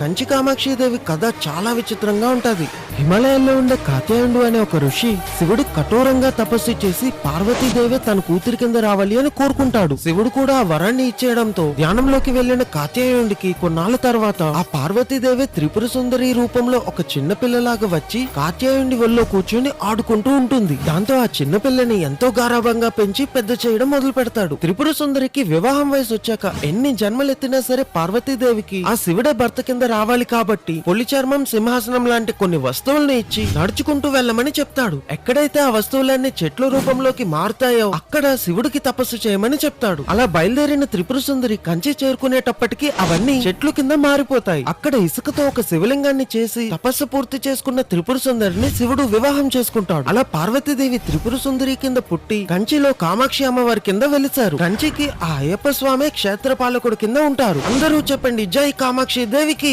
కంచి కామాక్షి దేవి కథ చాలా విచిత్రంగా ఉంటది. హిమాలయాల్లో ఉండే కాత్యాయుడు అనే ఒక ఋషి శివుడు కఠోరంగా తపస్సు చేసి పార్వతీదేవి తన కూతురి కింద రావాలి అని కోరుకుంటాడు. శివుడు కూడా ఆ వరాన్ని ఇచ్చేయడంతో ధ్యానంలోకి వెళ్ళిన కాత్యాయుడికి కొన్నాళ్ళ తర్వాత ఆ పార్వతీదేవి త్రిపుర సుందరి రూపంలో ఒక చిన్న పిల్లలాగా వచ్చి కాత్యాయుడి ఒళ్ళో కూర్చొని ఆడుకుంటూ ఉంటుంది. దాంతో ఆ చిన్న పిల్లని ఎంతో గారాభంగా పెంచి పెద్ద చేయడం మొదలు పెడతాడు. త్రిపుర సుందరికి వివాహం వయసు వచ్చాక ఎన్ని జన్మలెత్తినా సరే పార్వతీదేవికి ఆ శివుడే భర్త కింద రావాలి కాబట్టి పొలి చర్మం సింహాసనం లాంటి కొన్ని వస్తువుల్ని ఇచ్చి నడుచుకుంటూ వెళ్ళమని చెప్తాడు. ఎక్కడైతే ఆ వస్తువులన్నీ చెట్ల రూపంలోకి మారుతాయో అక్కడ శివుడికి తపస్సు చేయమని చెప్తాడు. అలా బయలుదేరిన త్రిపుర సుందరి కంచి చేరుకునేటప్పటికి అవన్నీ చెట్లు కింద మారిపోతాయి. అక్కడ ఇసుకతో ఒక శివలింగాన్ని చేసి తపస్సు పూర్తి చేసుకున్న త్రిపుర సుందరిని శివుడు వివాహం చేసుకుంటాడు. అలా పార్వతీదేవి త్రిపుర సుందరి కింద పుట్టి కంచిలో కామాక్షి అమ్మవారి కింద వెలిచారు కంచికి ఆ అయ్యప్ప స్వామి క్షేత్రపాలకుడు కింద ఉంటారు. అందరూ చెప్పండి జై కామాక్షి దేవికి!